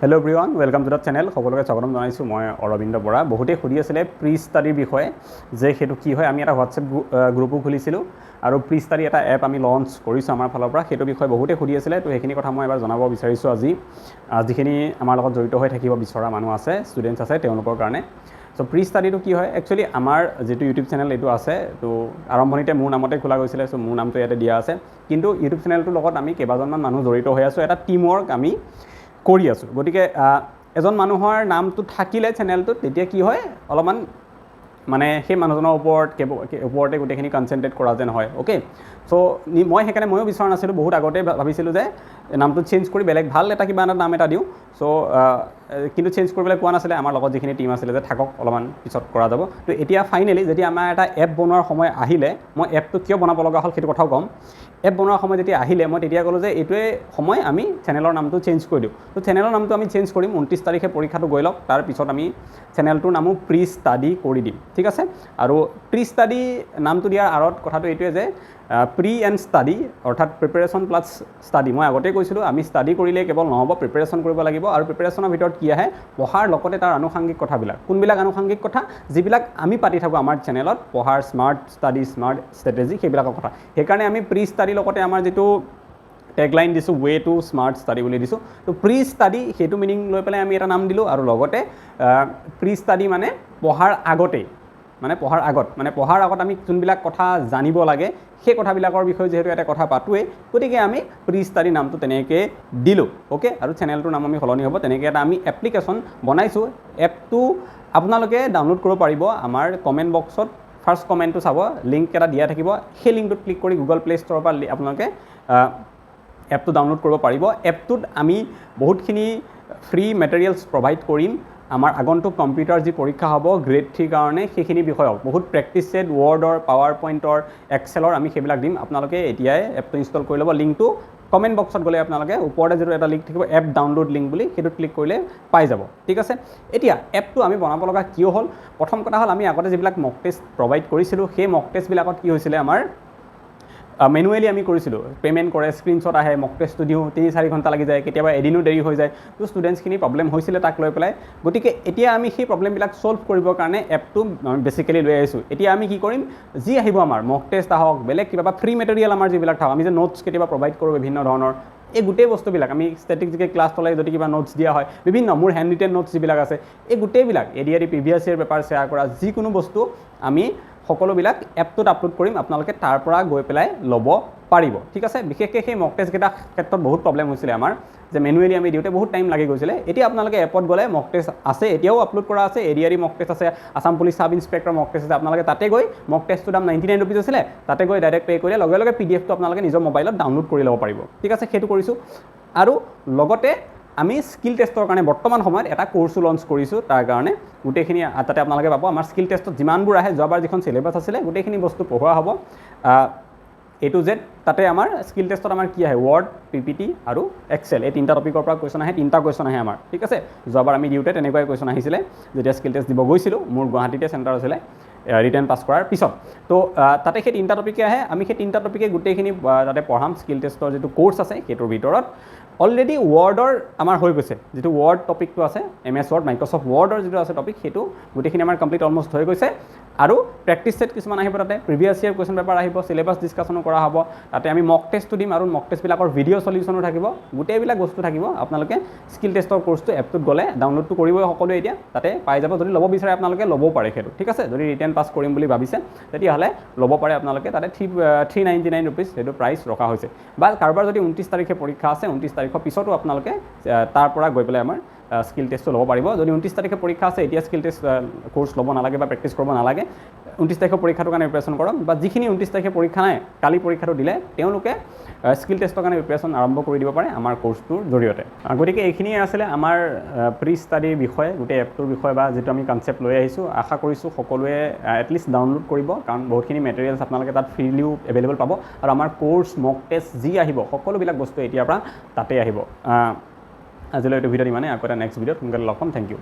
Hello' everyone welcome to the channel সকলোকে স্বাগতম জনাইছোঁ মই অৰবিন্দ বৰা। বহুতেই সুধি আছিলে প্ৰি ষ্টাডিৰ বিষয়ে যে সেইটো কি হয়। আমি এটা হোৱাটছএপ গ্ৰুপো খুলিছিলোঁ আৰু প্ৰি ষ্টাডি এটা এপ আমি লঞ্চ কৰিছোঁ আমাৰ ফালৰ পৰা। সেইটো বিষয়ে বহুতেই সুধি আছিলে তো সেইখিনি কথা মই এবাৰ জনাব বিচাৰিছোঁ আজি। যিখিনি আমাৰ লগত জড়িত হৈ থাকিব বিচৰা মানুহ আছে ষ্টুডেণ্টছ আছে তেওঁলোকৰ কাৰণে। চ' প্ৰি ষ্টাডিটো কি হয়? একচুৱেলি আমাৰ যিটো ইউটিউব চেনেল এইটো আছে। তো আৰম্ভণিতে মোৰ নামতে খোলা গৈছিলে চ' মোৰ নামটো ইয়াতে দিয়া আছে। কিন্তু ইউটিউব চেনেলটোৰ লগত আমি কেইবাজনমান মানুহ জড়িত হৈ আছোঁ। এটা টিম ৱৰ্ক আমি কৰি আছোঁ। গতিকে এজন মানুহৰ নামটো থাকিলে চেনেলটোত তেতিয়া কি হয় অলপমান মানে সেই মানুহজনৰ ওপৰত ওপৰতে গোটেইখিনি কনচেনট্ৰেট কৰা যেন হয় অ'কে চ' মই সেইকাৰণে ময়ো বিচৰা নাছিলোঁ বহুত আগতে ভাবিছিলোঁ যে নামটো চেঞ্জ কৰি বেলেগ ভাল এটা কিবা এটা নাম এটা দিওঁ। চ' কিন্তু চেঞ্জ কৰিবলৈ কোৱা নাছিলে আমাৰ লগত যিখিনি টিম আছিলে যে থাকক অলপমান পিছত কৰা যাব। তো এতিয়া ফাইনেলি যেতিয়া আমাৰ এটা এপ বনোৱাৰ সময় আহিলে মই এপটো কিয় বনাব লগা হ'ল সেইটো কথাও ক'ম। এপ বনোৱাৰ সময় যেতিয়া আহিলে মই তেতিয়া ক'লোঁ যে এইটোৱে সময় আমি চেনেলৰ নামটো চেঞ্জ কৰি দিওঁ। তো চেনেলৰ নামটো আমি চেঞ্জ কৰিম ঊনত্ৰিছ তাৰিখে পৰীক্ষাটো গৈ লওক তাৰপিছত আমি চেনেলটোৰ নামো প্ৰি ষ্টাডি কৰি দিম ঠিক আছে? আৰু প্ৰি ষ্টাডি নামটো দিয়াৰ আঁৰত কথাটো এইটোৱে যে প্ৰি এণ্ড ষ্টাডি অৰ্থাৎ প্ৰিপেৰেশ্যন প্লাছ ষ্টাডি মই আগতেই কৈছিলোঁ আমি ষ্টাডি কৰিলে কেৱল নহ'ব প্ৰিপেৰেশ্যন কৰিব লাগিব আৰু প্ৰিপেৰেশ্যনৰ ভিতৰত কি আহে? পঢ়াৰ লগতে তাৰ আনুষাংগিক কথাবিলাক। কোনবিলাক আনুষাংগিক কথা? যিবিলাক আমি পাতি থাকোঁ আমাৰ চেনেলত পঢ়াৰ স্মাৰ্ট ষ্টাডি স্মাৰ্ট ষ্ট্ৰেটেজি সেইবিলাকৰ কথা। সেইকাৰণে আমি প্ৰি ষ্টাডিৰ লগতে আমাৰ যিটো টেগলাইন দিছোঁ ৱে টু স্মাৰ্ট ষ্টাডি বুলি দিছোঁ। তো প্ৰি ষ্টাডি সেইটো মিনিং লৈ পেলাই আমি এটা নাম দিলোঁ আৰু লগতে প্ৰি ষ্টাডি মানে পঢ়াৰ আগতেই। মানে পঢ়াৰ আগত মানে পঢ়াৰ আগত আমি যোনবিলাক কথা জানিব লাগে সেই কথাবিলাকৰ বিষয়ে যিহেতু এটা কথা পাতোৱেই গতিকে আমি প্ৰি ষ্টাডি নামটো তেনেকৈ দিলোঁ অ'কে আৰু চেনেলটোৰ নাম আমি সলনি হ'ব তেনেকৈ এটা আমি এপ্লিকেশ্যন বনাইছোঁ। এপটো আপোনালোকে ডাউনলোড কৰিব পাৰিব আমাৰ কমেণ্ট বক্সত ফাৰ্ষ্ট কমেণ্টটো চাব লিংক এটা দিয়া থাকিব সেই লিংকটোত ক্লিক কৰি গুগল প্লে' ষ্ট'ৰৰ পৰা আপোনালোকে এপটো ডাউনলোড কৰিব পাৰিব। এপটোত আমি বহুতখিনি ফ্ৰী মেটেৰিয়েলছ প্ৰভাইড কৰিম আমাৰ আগন্তুক কম্পিউটাৰ যি পৰীক্ষা হ'ব গ্ৰেড থ্ৰীৰ কাৰণে সেইখিনি বিষয়ক বহুত প্ৰেক্টিচ ছেট ৱৰ্ডৰ পাৱাৰ পইণ্টৰ এক্সেলৰ আমি সেইবিলাক দিম। আপোনালোকে এতিয়াই এপটো ইনষ্টল কৰি ল'ব। লিংকটো কমেণ্ট বক্সত গ'লে আপোনালোকে ওপৰতে যিটো এটা লিংক থাকিব এপ ডাউনলোড লিংক বুলি সেইটোত ক্লিক কৰিলে পাই যাব। ঠিক আছে? এতিয়া এপটো আমি বনাব লগা কিয় হ'ল? প্ৰথম কথা হ'ল আমি আগতে যিবিলাক মক টেষ্ট প্ৰভাইড কৰিছিলোঁ সেই মক টেষ্টবিলাকত কি হৈছিলে আমাৰ মেনুৱেলি আমি কৰিছিলোঁ। পে'মেণ্ট কৰে স্ক্ৰীণশ্বট আহে মক টেষ্টটো দিওঁ তিনি চাৰি ঘণ্টা লাগি যায় কেতিয়াবা এদিনো দেৰি হৈ যায়। তো ষ্টুডেণ্টছখিনি প্ৰব্লেম হৈছিলে তাক লৈ পেলাই। গতিকে এতিয়া আমি সেই প্ৰব্লেমবিলাক ছল্ভ কৰিবৰ কাৰণে এপটো বেচিকেলি লৈ আহিছোঁ। এতিয়া আমি কি কৰিম? যি আহিব আমাৰ মক টেষ্ট আহক বেলেগ কিবা বা ফ্ৰী মেটেৰিয়েল আমাৰ যিবিলাক থাকক আমি যে নোটছ কেতিয়াবা প্ৰভাইড কৰোঁ বিভিন্ন ধৰণৰ এই গোটেই বস্তুবিলাক আমি ষ্টেটিক জিকে ক্লাছ চলাই যদি কিবা নোটছ দিয়া হয় বিভিন্ন মোৰ হেণ্ড ৰিটেন নোটছ যিবিলাক আছে এই গোটেইবিলাক A D R P V S চিৰ পেপাৰ শ্বেয়াৰ কৰা যিকোনো বস্তু আমি সকলোবিলাক এপটোত আপলোড কৰিম আপোনালোকে তাৰ পৰা গৈ পেলাই ল'ব পাৰিব। ঠিক আছে? বিশেষকৈ সেই মক টেষ্টকেইটা ক্ষেত্ৰত বহুত প্ৰব্লেম হৈছিলে আমাৰ। যে মেনুৱেলি আমি দিওঁতে বহুত টাইম লাগি গৈছিলে। এতিয়া আপোনালোকে এপত গ'লে মক টেষ্ট আছে এতিয়াও আপলোড কৰা আছে A D R mock test আছে Assam police sub inspector mock test আছে। আপোনালোকে তাতে গৈ মক টেষ্টটোৰ দাম নাইণ্টি নাইন ৰুপিজ আছিলে তাতে গৈ ডাইৰেক্ট পে' কৰিলে লগে লগে পি ডি এফটো আপোনালোকে নিজৰ মোবাইলত ডাউনলোড কৰি ল'ব পাৰিব। ঠিক আছে? সেইটো কৰিছোঁ। আৰু লগতে আমি স্কিল টেষ্টৰ কাৰণে বৰ্তমান সময়ত এটা কৰ্চো লঞ্চ কৰিছোঁ তাৰ কাৰণে গোটেইখিনি তাতে আপোনালোকে পাব। আমাৰ স্কিল টেষ্টত যিমানবোৰ আহে যোৱাবাৰ যিখন চিলেবাছ আছিলে গোটেইখিনি বস্তু পঢ়োৱা হ'ব। এ টু জেড তাতে আমাৰ স্কিল টেষ্টত আমাৰ কি আহে? ৱৰ্ড পি পি টি আৰু এক্সেল এই তিনিটা টপিকৰ পৰা কুৱেশ্যন আহে তিনিটা কুৱেশ্যন আহে আমাৰ। ঠিক আছে? যোৱাবাৰ আমি দিওঁতে তেনেকুৱাই কুৱেশ্যন আহিছিলে যেতিয়া স্কিল টেষ্ট দিব গৈছিলোঁ মোৰ গুৱাহাটীতে চেণ্টাৰ আছিলে ৰিটাৰ্ণ পাছ কৰাৰ পিছত। তো তাতে সেই তিনিটা টপিকে আহে। আমি সেই তিনিটা টপিকে গোটেইখিনি তাতে পঢ়াম। স্কিল টেষ্টৰ যিটো কোৰ্চ আছে সেইটোৰ ভিতৰত। অলৰেডি ৱৰ্ডৰ আমাৰ হৈ গৈছে। যিটো ৱৰ্ড টপিকটো আছে এম এছ ৱৰ্ড মাইক্ৰ'ছফ্ট ৱৰ্ডৰ যিটো আছে টপিক সেইটো গোটেইখিনি আমাৰ কমপ্লিট অলমষ্ট হৈ গৈছে। আৰু প্ৰেক্টিচ ছেট কিছুমান আহিব তাতে। প্ৰিভিয়াছ ইয়েৰ কুৱেশ্যন পেপাৰ আহিব চিলেবাছ ডিছকাশ্যনো কৰা হ'ব। তাতে আমি মক টেষ্টটো দিম আৰু মক টেষ্টবিলাকৰ ভিডিঅ' চলিউশ্যনো থাকিব। গোটেইবিলাক বস্তু থাকিব। আপোনালোকে স্কিল টেষ্টৰ কোৰ্চটো এপটোত গ'লে ডাউনলোডটো কৰিবই সকলোৱে এতিয়া। তাতে পাই যাব। যদি ল'ব বিচাৰে আপোনালোকে ল'বও পাৰে সেইটো। ঠিক আছে? যদি ৰিটাৰ্ণ পাছ কৰিম বুলি ভাবিছে তেতিয়াহ'লে ল'ব পাৰে আপোনালোকে। তাতে three three ninety nine rupees সেইটো প্ৰাইচ ৰখা হৈছে। বা কাৰোবাৰ যদি ঊনত্ৰিছ তাৰিখে পৰীক্ষা আছে ঊনত্ৰিছ তাৰিখৰ পিছতো আপোনালোকে আহ, তাৰ পৰা গৈ পেলাই আমাৰ স্কিল টেষ্টটো ল'ব পাৰিব। যদি ঊনত্ৰিছ তাৰিখে পৰীক্ষা আছে এতিয়া স্কিল টেষ্ট কোৰ্চ ল'ব নালাগে বা প্ৰেক্টিছ কৰিব নালাগে ঊনত্ৰিছ তাৰিখৰ পৰীক্ষাটোৰ কাৰণে প্ৰিপেৰেশ্যন কৰক বা যিখিনি ঊনত্ৰিছ তাৰিখে পৰীক্ষা নাই কালি পৰীক্ষাটো দিলে তেওঁলোকে স্কিল টেষ্টৰ কাৰণে প্ৰিপেৰেশ্যন আৰম্ভ কৰি দিব পাৰে আমাৰ কোৰ্চটোৰ জৰিয়তে। গতিকে এইখিনিয়ে আছিলে আমাৰ প্ৰি ষ্টাডিৰ বিষয়ে গোটেই এপটোৰ বিষয়ে বা যিটো আমি কনচেপ্ট লৈ আহিছোঁ। আশা কৰিছোঁ সকলোৱে এটলিষ্ট ডাউনলোড কৰিব কাৰণ বহুতখিনি মেটেৰিয়েলছ আপোনালোকে তাত ফ্ৰীলিও এভেইলেবল পাব। আৰু আমাৰ কোৰ্চ মক টেষ্ট যি আহিব সকলোবিলাক বস্তু এতিয়াৰ পৰা তাতে আহিব। আহ, আজিলৈ এইটো ভিডিঅ'ত ইমানে আকৌ এটা নেক্সট ভিডিঅ'ত সোনকালে লগ পাম। Thank U